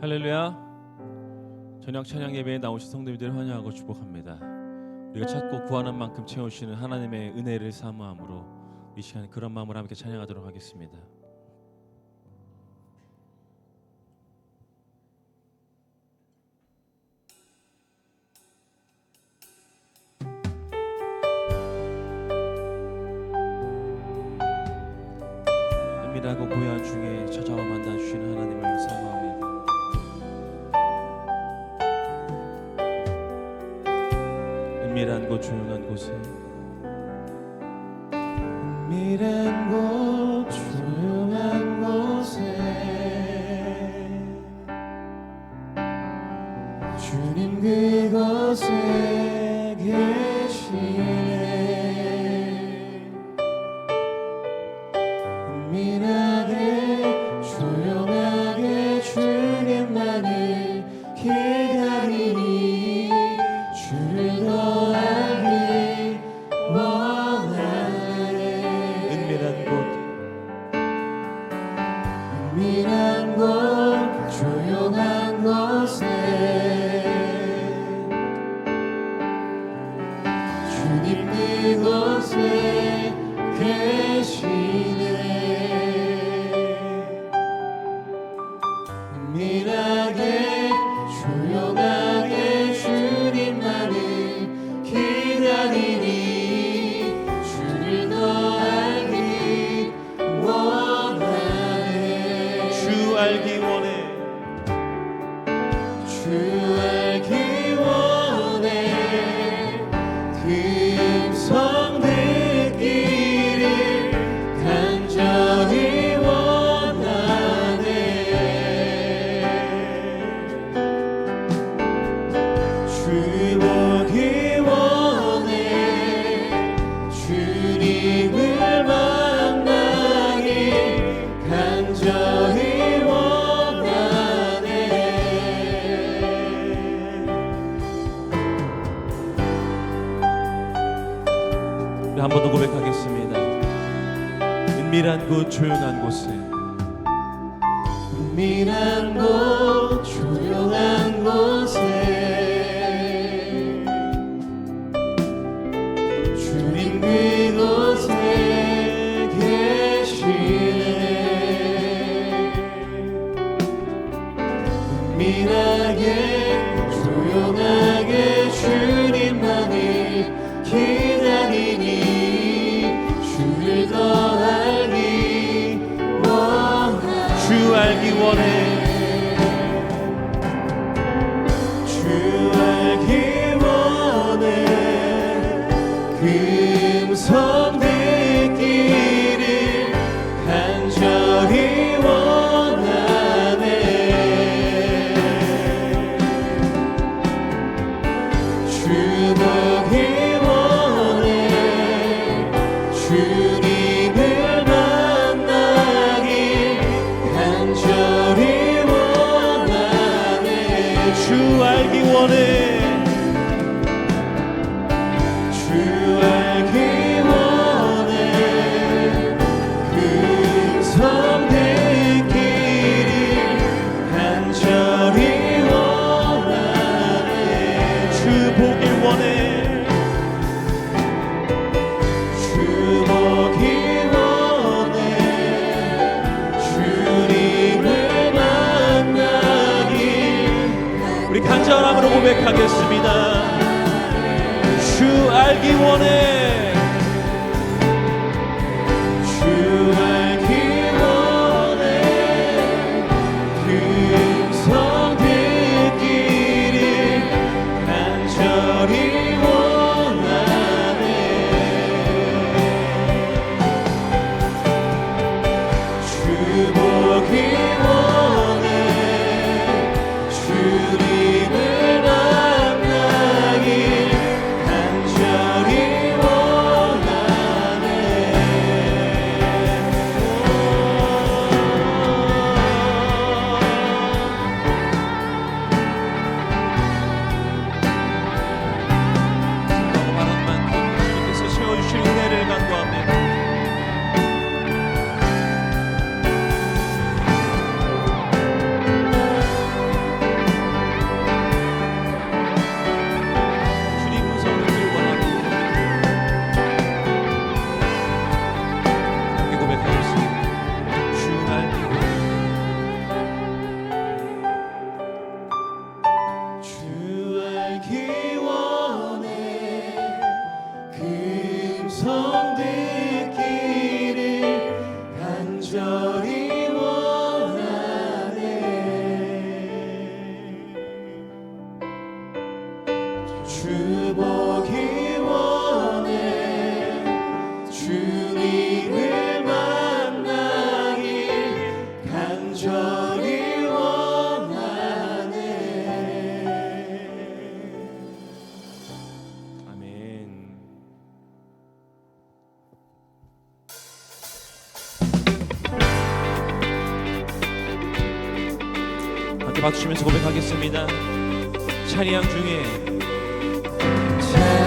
할렐루야. 저녁 찬양 예배에 나오신 성도님들 환영하고 축복합니다. 우리가 찾고 구하는 만큼 채우시는 하나님의 은혜를 사모함으로 이 시간 그런 마음으로 함께 찬양하도록 하겠습니다. 고요한 중에 찾아와 만나 주시는 하나님을 사모합니다. 은밀한 곳 조용한 곳에. 은밀한 곳 은밀한 곳 조용한 은밀하게 조용하게 주님만을 기다리니 주를 더 알기 주 알기 원해 맞추면서 고백하겠습니다. 찬양 중에. 찬양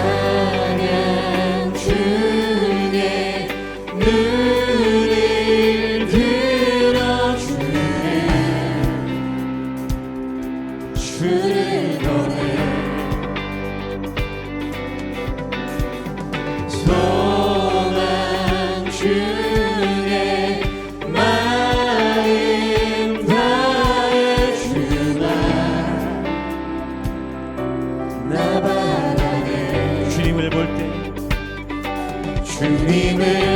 나 바라네. 주님을 볼 때 주님을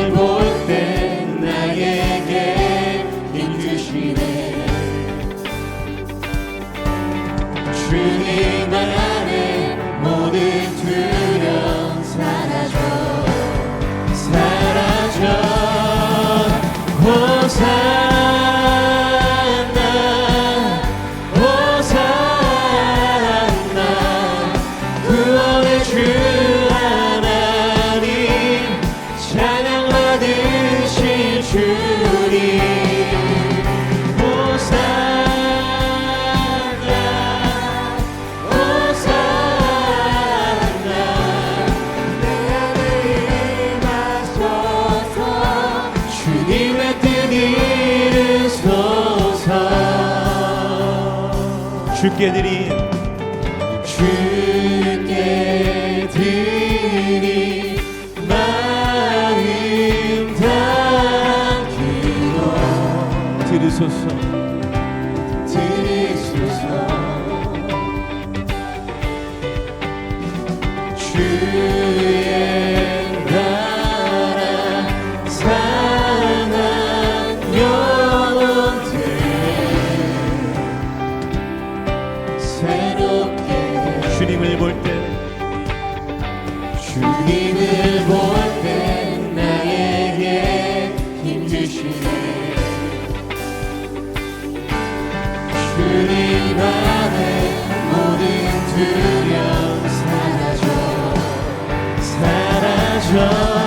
주께 드린 주님을 볼 때 나에게 힘주시네. 주님 안에 모든 두려움 사라져 사라져.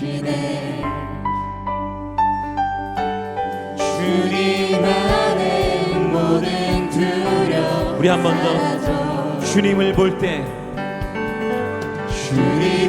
주시네 주님 안에 모든 두려움 우리 한 번 더 주님을 볼 때 주님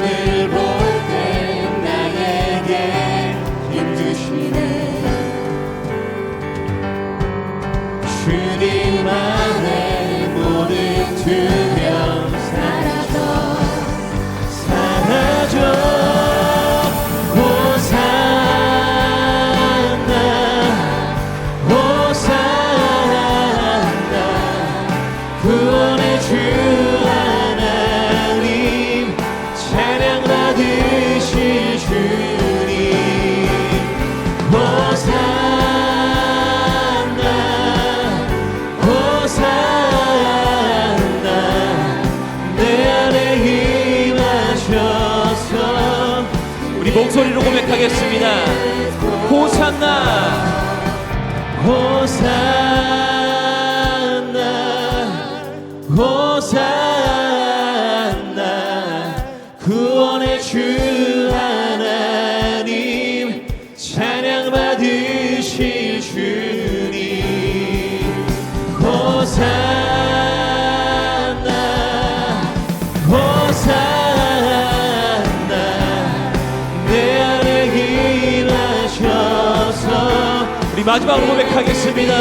목소리로 고백하겠습니다. 호산나 호산나 마지막으로 고백하겠습니다.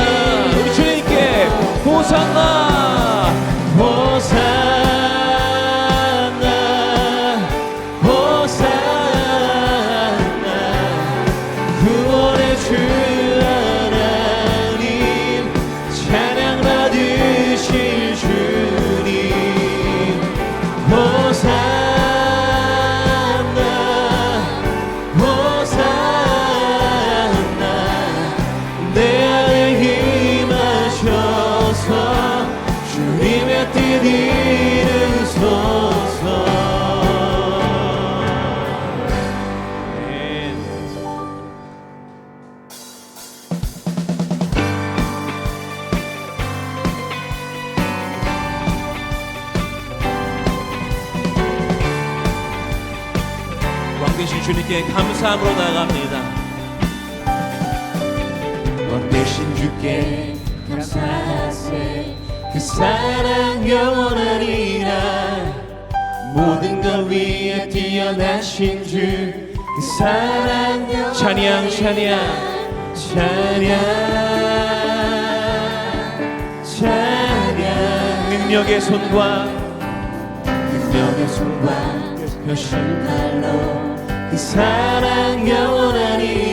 우리 주님께 호산나 호산나 주님께 감사함으로 나갑니다. 왕 되신 주께 감사하세. 그 사랑 영원하리라. 모든 것 위에 뛰어나신 주 그 사랑 찬양 찬양. 찬양. 찬양. 능력의 손과 능력의 손과 펴신 칼로 그 사랑 영원하리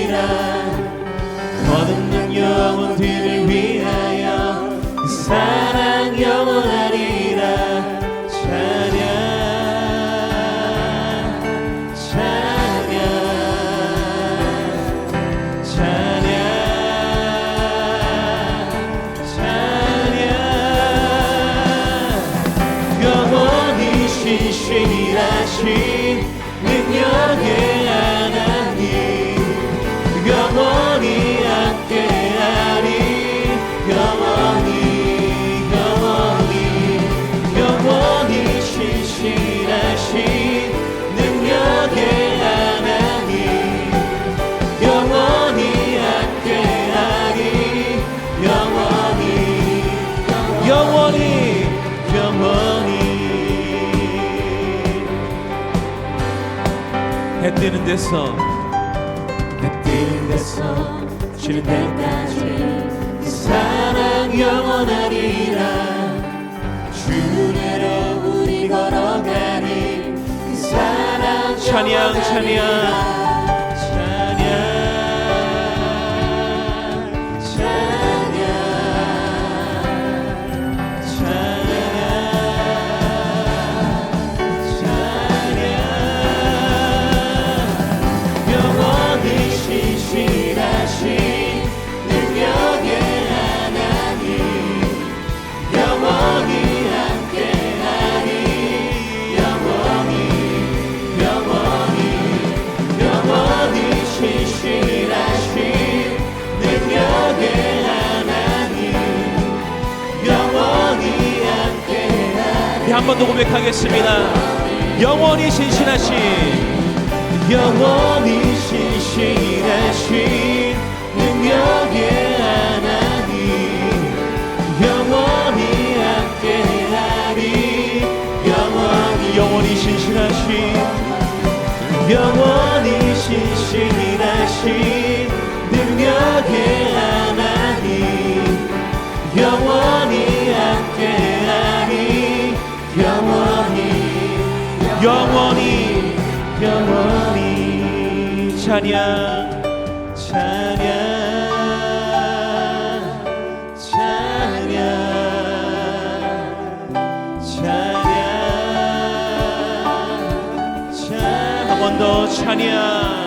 데서 해 뜨는 데서 지는 데까지 그 사랑 영원하리라. 주내로 우리 걸어가니 그 사랑 찬양 찬양 한 번 더 고백하겠습니다. 영원히 신실하신 영원히 신실하신 능력의 하나님. 영원히 함께하리. 영원히 영원히 신실하신 영원히 신실하신 능력의 하나님. 영원히 영원히 영원히 찬양 찬양 찬양 찬양 찬양. 한 번 더 찬양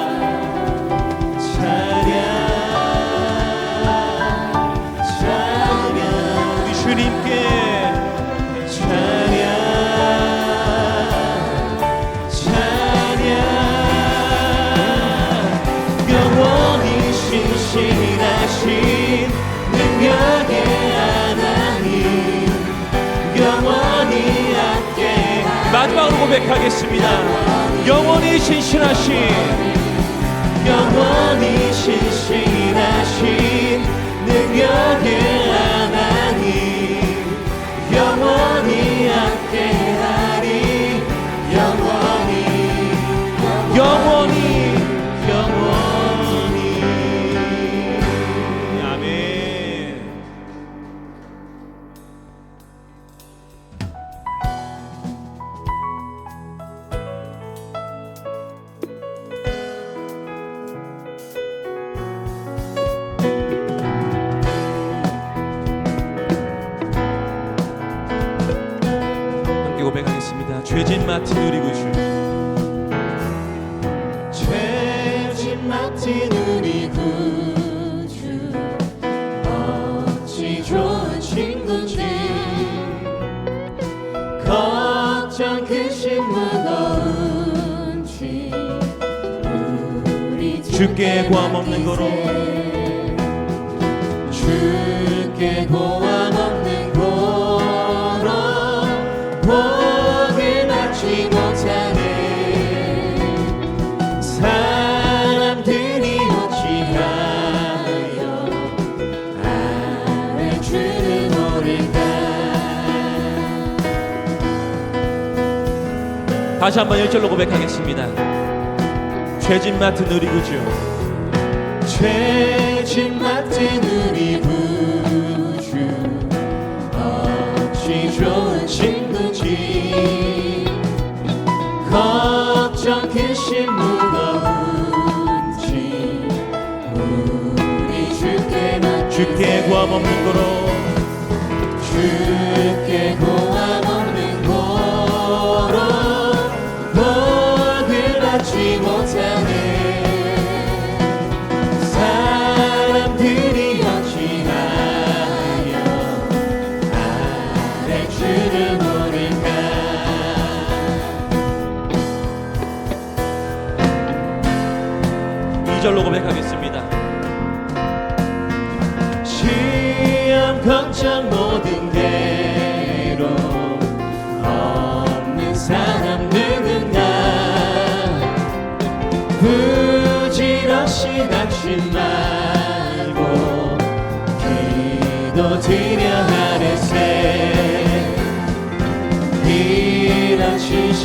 마지막으로 고백하겠습니다. 영원히 신신하신. 영원히 신신하신 능력의 죄진 마틴 우리 구주. 죄진 마틴 우리 구주. 어찌 좋은 친구인지. 걱정 그심 무거운 짐. 우리 주께 고함 없는 거로. 다시 한번 1절로 고백하겠습니다. 죄진 맡은 우리 구주. 죄진 맡은 우리 구주. 어찌 좋은 친구지? 걱정 그심 무거운지. 우리 주께 맡 주께 구함 없는 거로. 주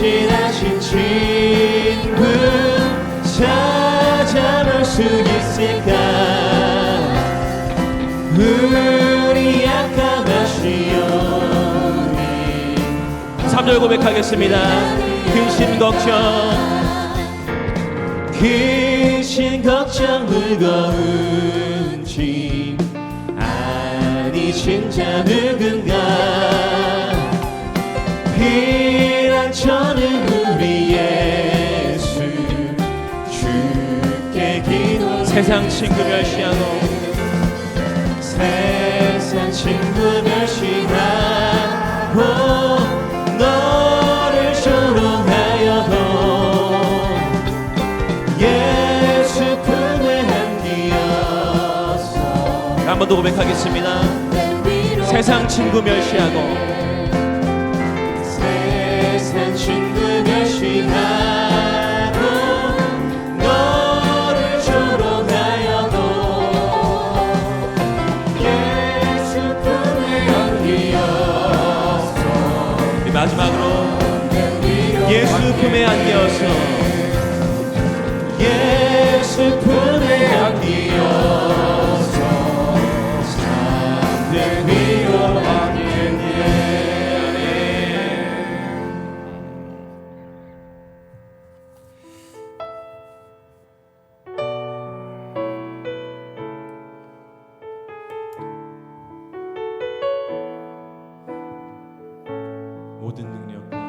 신실하신 친구 찾아볼 수 있을까? 우리 약함하시오니. 3절 고백하겠습니다. 근심 걱정 귀신 걱정 무거운 짐. 아니 진짜 누군가. 피 난처는 우리 예수 주께 기도 세상 친구 멸시하고 세상 친구 멸시하고 너를 조롱하여도 예수 품에 안기어서 한 번 더 고백하겠습니다. 세상 친구 멸시하고 안겨서 예수 품에 안기어서 삶을 위로하겠네 모든 능력과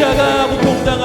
십자가 무통당 뭐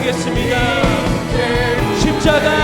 고백하겠습니다. 십자가